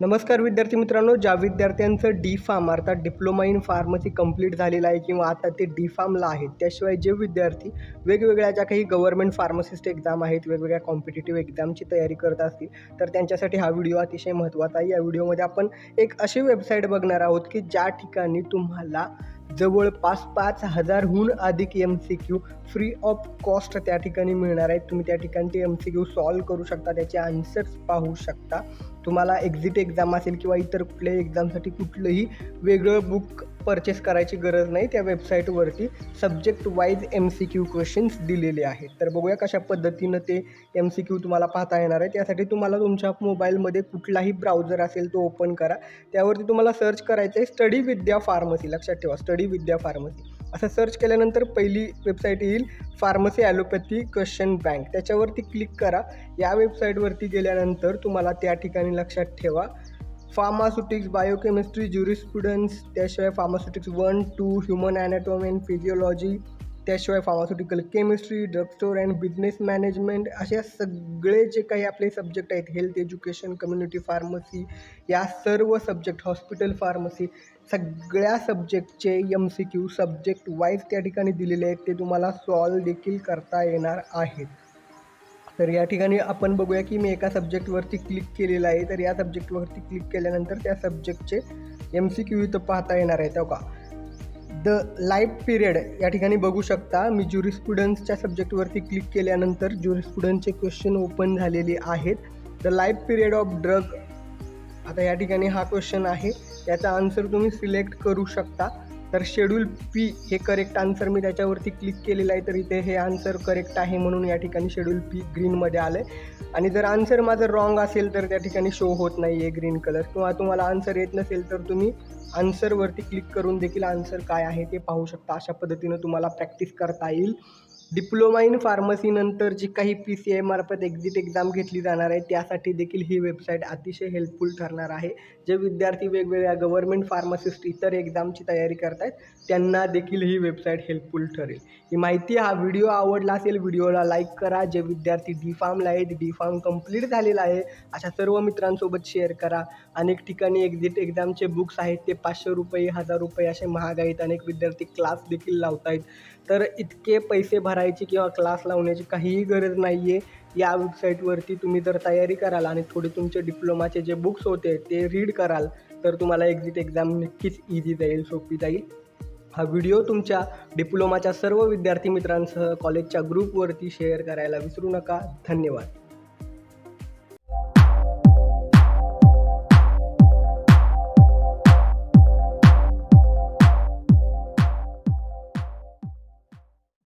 नमस्कार विद्यार्थी मित्रांनो ज्या विद्यार्थ्यांचं डी फार्म अर्थात डिप्लोमा इन फार्मसी कंप्लीट झालेलं आहे किंवा आता ते डी फार्मला आहेत त्याशिवाय जे विद्यार्थी वेगवेगळ्या ज्या काही गव्हर्नमेंट फार्मसिस्ट एक्झाम आहेत वेगवेगळ्या कॉम्पिटेटिव्ह एक्झामची तयारी करत असतील तर त्यांच्यासाठी हा व्हिडिओ अतिशय महत्त्वाचा आहे. या व्हिडिओमध्ये आपण एक अशी वेबसाईट बघणार आहोत की ज्या ठिकाणी तुम्हाला जवळपास पाच हजारहून अधिक M C Q free of cost त्या ठिकाणी मिळणार आहेत. तुम्ही त्या ठिकाणी ते एम सी क्यू सॉल्व करू शकता त्याचे आन्सर्स पाहू शकता. तुम्हाला एक्झिट एक्झाम असेल किंवा इतर कुठल्याही एक्झामसाठी कुठलंही वेगळं बुक परचेस करायची गरज नाही. त्या वेबसाईटवरती subject wise M C Q questions दिलेले आहेत. तर बघूया कशा पद्धतीनं ते एम सी क्यू तुम्हाला पाहता येणार आहे. त्यासाठी तुम्हाला तुमच्या मोबाईलमध्ये कुठलाही ब्राउझर असेल तो ओपन करा. त्यावरती तुम्हाला सर्च करायचं आहे स्टडी विद्या फार्मसी लक्षात ठेवा स्टडी विद्या फार्मसी असं सर्च केल्यानंतर पहिली वेबसाईट येईल फार्मसी ॲलोपॅथी क्वेश्चन बँक त्याच्यावरती क्लिक करा. या वेबसाईटवरती गेल्यानंतर तुम्हाला त्या ठिकाणी लक्षात ठेवा. फार्मास्युटिक्स बायोकेमिस्ट्री ज्युरिस्प्रुडन्स त्याशिवाय pharmaceutics one two human anatomy and physiology त्याशिवाय pharmaceutical chemistry drug store and business management अशा सगळे जे काही आपले सब्जेक्ट आहेत हेल्थ एज्युकेशन कम्युनिटी फार्मसी या सर्व सब्जेक्ट हॉस्पिटल फार्मसी सगळ्या सब्जेक्टचे M C Q subject wise त्या ठिकाणी दिलेले आहेत ते तुम्हाला सॉल्व देखील करता येणार आहेत. तर या ठिकाणी आपण बघूया की मी एका सब्जेक्टवरती क्लिक केलेलं आहे तर या सब्जेक्टवरती क्लिक केल्यानंतर त्या सब्जेक्टचे एम सी क्यू इथं पाहता येणार आहेत हो का? द लाईफ पिरियड या ठिकाणी बघू शकता. मी ज्युरिस्प्रुडन्सच्या सब्जेक्टवरती क्लिक केल्यानंतर ज्युरिस्टुडंटचे क्वेश्चन ओपन झालेले आहेत. The life period of drug आता या ठिकाणी हा क्वेश्चन आहे. याचा आन्सर तुम्ही सिलेक्ट करू शकता. तर शेड्यूल पी हे करेक्ट आन्सर मी त्याच्यावरती क्लिक केलेलं आहे तर इथे हे आन्सर करेक्ट आहे म्हणून या ठिकाणी शेड्यूल पी ग्रीनमध्ये आलं आहे आणि जर आन्सर माझं रॉंग असेल तर त्या ठिकाणी शो होत नाही आहे ग्रीन कलर किंवा तुम्हाला आन्सर येत नसेल तर तुम्ही आन्सरवरती क्लिक करून देखील आन्सर काय आहे ते पाहू शकता. अशा पद्धतीनं तुम्हाला प्रॅक्टिस करता येईल. डिप्लोमा इन फार्मसीनंतर जी काही पी सी आय मार्फत एक्झिट एक्झाम घेतली जाणार आहे त्यासाठी देखील ही वेबसाईट अतिशय हेल्पफुल ठरणार आहे. जे विद्यार्थी वेगवेगळ्या गव्हर्नमेंट फार्मासिस्ट इतर एक्झामची तयारी करत आहेत त्यांना देखील ही वेबसाईट हेल्पफुल ठरेल. ही माहिती हा व्हिडिओ आवडला असेल व्हिडिओला लाईक करा. जे विद्यार्थी डी फार्मला आहेत डी फार्म कंप्लीट झालेला आहे अशा सर्व मित्रांसोबत शेअर करा. अनेक ठिकाणी एक्झिट एक्झामचे बुक्स आहेत ते पाचशे रुपये हजार रुपये असे महाग आहेत अनेक विद्यार्थी क्लास देखील लावत आहेत तर इतके पैसे करायची किंवा क्लास लावण्याची काहीही गरज नाही आहे या वेबसाईटवरती तुम्ही जर तयारी कराल आणि थोडे तुमचे डिप्लोमाचे जे बुक्स होते ते रीड कराल तर तुम्हाला एक्झिट एक्झाम नक्कीच इझी जाईल सोपी जाईल. हा व्हिडिओ तुमच्या डिप्लोमाच्या सर्व विद्यार्थी मित्रांसह कॉलेजच्या ग्रुपवरती शेअर करायला विसरू नका. धन्यवाद.